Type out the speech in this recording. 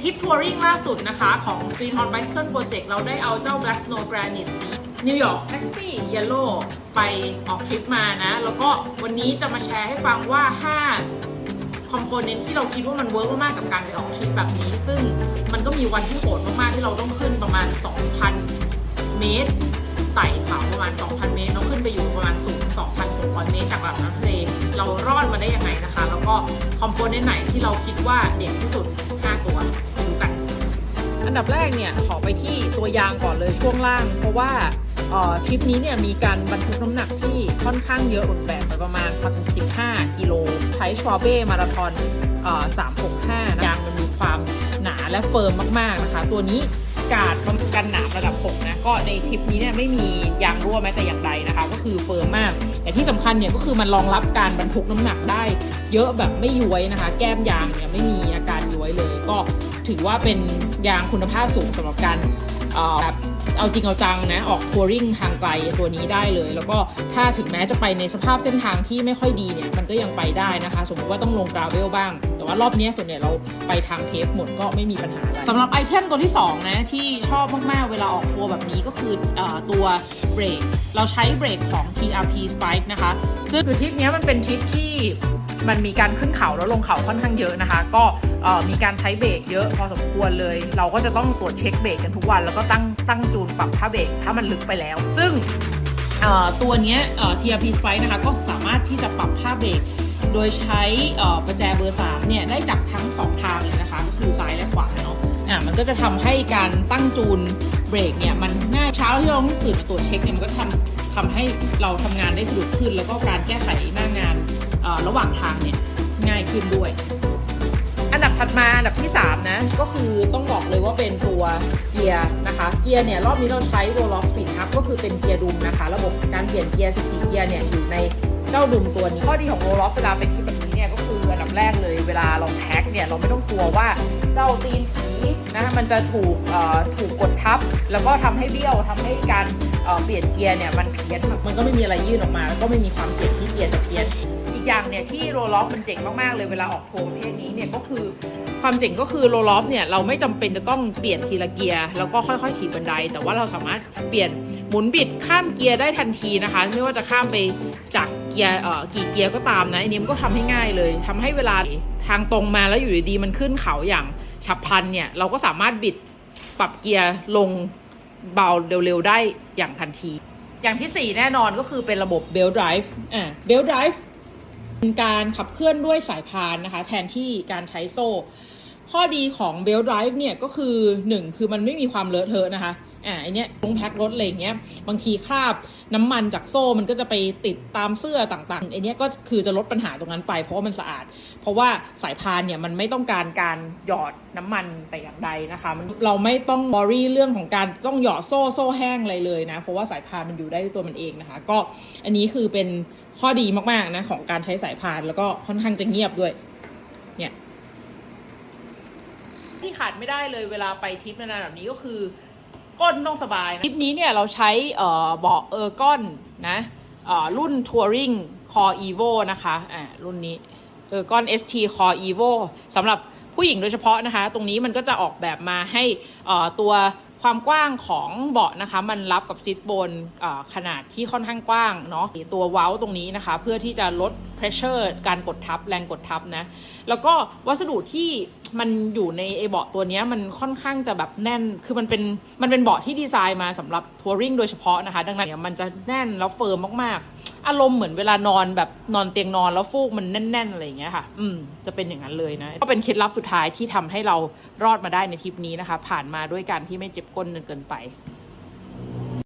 ทริปทัวริงล่าสุดนะคะของ Green Horn Bicycle Project เราได้เอาเจ้า Black Snow Granite สีนิวยอร์กแท็กซี่เยลโล่ไปออกทริปมานะ แล้วก็วันนี้จะมาแชร์ให้ฟังว่า 5 คอมโพเนนต์ที่เราคิดว่ามันเวิร์กมากๆกับการไปออกทริปแบบนี้ ซึ่งมันก็มีวันที่โหดมากๆที่เราต้องขึ้นประมาณ 2,000 เมตรไต่เขาประมาณ 2,000 เมตรเราขึ้นไปอยู่ประมาณสูง 2,600 เมตรจากระดับน้ำทะเลเรารอดมาได้ยังไงนะคะ แล้วก็คอมโพเนนต์ไหนที่เราคิดว่าเด่นที่สุด 5 ตัว อันดับแรกเนี่ยขอไปที่ตัวยางก่อนเลยช่วงล่าง เพราะว่าออทริปนี้เนี่ยมีการบรรทุกน้ำหนักที่ค่อนข้างเยอะออกแบบไปประมาณ15กิโล ใช้ชวาเบ้มาราธอนออ365นะยางมันมีความหนาและเฟิร์มมาก ๆ นะคะ ตัวนี้ กาดกันหนามระดับ 6 นะ ก็ในทริปนี้เนี่ยไม่มียางรั่วแม้แต่อย่างใดนะคะ ก็คือเฟิร์มมาก แต่ที่สำคัญเนี่ยก็คือมันรองรับการบรรทุกน้ำหนักได้ เยอะแบบไม่ย้วยนะคะ แก้มยางเนี่ยไม่มีอาการย้วยเลย ก็ถือว่าเป็นยางคุณภาพสูงสำหรับการ แบบเอาจริงเอาจังนะ ออกทัวริงทางไกลตัวนี้ได้เลย แล้วก็ถ้าถึงแม้จะไปในสภาพเส้นทางที่ไม่ค่อยดีเนี่ยมันก็ยังไปได้นะคะ สมมติว่าต้องลงกราเวลบ้าง แต่ว่ารอบนี้ส่วนใหญ่เราไปทางเพฟหมดก็ไม่มีปัญหาอะไรสำหรับไอเทมตัวที่ 2 นะ ที่ชอบมาก ๆ เวลาออกทัวร์แบบนี้ก็คือเออตัวเบรกเราใช้เบรกของ TRP Spike นะคะ ซึ่งคือทริปเนี้ยมันเป็นทริปที่ มันมีการขึ้นเขาแล้วลงเขาค่อนข้างเยอะนะคะ ก็มีการใช้เบรกเยอะพอสมควรเลย เราก็จะต้องตรวจเช็คเบรกกันทุกวัน แล้วก็ตั้งตั้งจูนปรับค่าเบรกถ้ามันลึกไปแล้ว ซึ่งตัวนี้ TRP Spike นะคะก็สามารถที่จะปรับค่าเบรกโดยใช้ประแจเบอร์3เนี่ยได้จากทั้ง 2 ทางเลยนะคะก็คือซ้ายและขวาเนาะอะมันก็จะทำให้การตั้งจูนเบรกเนี่ยมันง่ายเช้าที่เราตื่นมาตรวจเช็คเนี่ยมันก็ทำทำให้เราทำงานได้สะดวกขึ้น แล้วก็การแก้ไขหน้า ระหว่างทางเนี่ยง่ายขึ้นด้วย อันดับถัดมาอันดับที่ 3 นะ ก็คือต้องบอกเลยว่าเป็นตัวเกียร์นะคะ เกียร์เนี่ยรอบนี้เราใช้ roll off speed up ก็คือเป็นเกียร์ดุมนะคะ ระบบการเปลี่ยนเกียร์ 14 เกียร์เนี่ยอยู่ในเจ้าดุมตัวนี้ข้อดีของ roll off เวลาเป็นที่แบบนี้เนี่ยก็คืออันดับแรกเลยเวลาเราแท็กเนี่ยเราไม่ต้องกลัวว่าเจ้าตีนผีนะมันจะถูกเอ่อถูกกดทับ แล้วก็ทำให้เบี้ยวทำให้การเอ่อเปลี่ยนเกียร์เนี่ยมันเพี้ยนมันก็ไม่มีอะไรยื่นออกมา แล้วก็ไม่มีความเสี่ยงที่เกียร์จะเพี้ยน อีกอย่างเนี่ยที่โรลอกมันเจ๋งมากๆเลยเวลาออกโทรประเภทนี้เนี่ยก็คือความเจ๋งก็คือโรลอกเนี่ยเราไม่จำเป็นจะต้องเปลี่ยนทีละเกียร์แล้วก็ค่อยๆขี่บันได แต่ว่าเราสามารถเปลี่ยนหมุนบิดข้ามเกียร์ได้ทันทีนะคะ ไม่ว่าจะข้ามไปจากเกียร์เอ่อกี่เกียร์ก็ตามนะอันนี้มันก็ทำให้ง่ายเลยทำให้เวลาทางตรงมาแล้วอยู่ดีๆมันขึ้นเขาอย่างฉับพลันเนี่ยเราก็สามารถบิดปรับเกียร์ลงเบาเร็วๆได้อย่างทันที อย่างที่สี่แน่นอนก็คือเป็นระบบ belt drive อ่า belt drive การขับเคลื่อนด้วยสายพานนะคะ แทนที่การใช้โซ่ ข้อดีของ belt drive เนี่ยก็คือ 1 คือมันไม่มีความเลอะเทอะนะคะอ่าไอเนี้ยลงแพ็ครถอะไรเงี้ยบางทีคราบน้ำมันจากโซ่มันก็จะไปติดตามเสื้อต่างๆไอเนี้ยก็คือจะลดปัญหาตรงนั้นไป เพราะว่ามันสะอาด เพราะว่าสายพานเนี่ยมันไม่ต้องการการหยอดน้ำมันแต่อย่างใดนะคะเราไม่ต้องบอรี่เรื่องของการต้องหยอดโซ่โซ่แห้งอะไรเลยนะ เพราะว่าสายพานมันอยู่ได้ตัวมันเองนะคะ ก็อันนี้คือเป็นข้อดีมากๆนะของการใช้สายพานแล้วก็ค่อนข้างจะเงียบด้วย ที่ขาดไม่ได้เลยเวลาไปทริปนานๆแบบนี้ก็คือก้นต้องสบายทริปนี้เนี่ยเราใช้เอ่อเบาะเออร์กอนนะเอ่อรุ่นทัวริงคออีโวนะคะอ่ารุ่นนี้เออร์กอน st core evo สำหรับผู้หญิงโดยเฉพาะนะคะ ตรงนี้มันก็จะออกแบบมาให้เออตัว ความกว้างของเบาะนะคะ มันรับกับซิทบนขนาดที่ค่อนข้างกว้างเนาะตัวเว้าตรงนี้นะคะ เพื่อที่จะลด pressure การกดทับแรงกดทับนะ แล้วก็วัสดุที่มันอยู่ในไอเบาะตัวนี้มันค่อนข้างจะแบบแน่น คือมันเป็นมันเป็นเบาะที่ดีไซน์มาสำหรับทัวริงโดยเฉพาะนะคะ ดังนั้นเนี่ยมันจะแน่นแล้วเฟิร์มมากๆ อารมณ์เหมือนเวลานอนแบบนอนเตียงนอนแล้วฟูกมันแน่นๆอะไรอย่างเงี้ยค่ะ อืม จะเป็นอย่างนั้นเลยนะ ก็เป็นเคล็ดลับสุดท้ายที่ทำให้เรารอดมาได้ในทริปนี้นะคะ ผ่านมาด้วยการที่ไม่เจ็บก้นจนเกินไป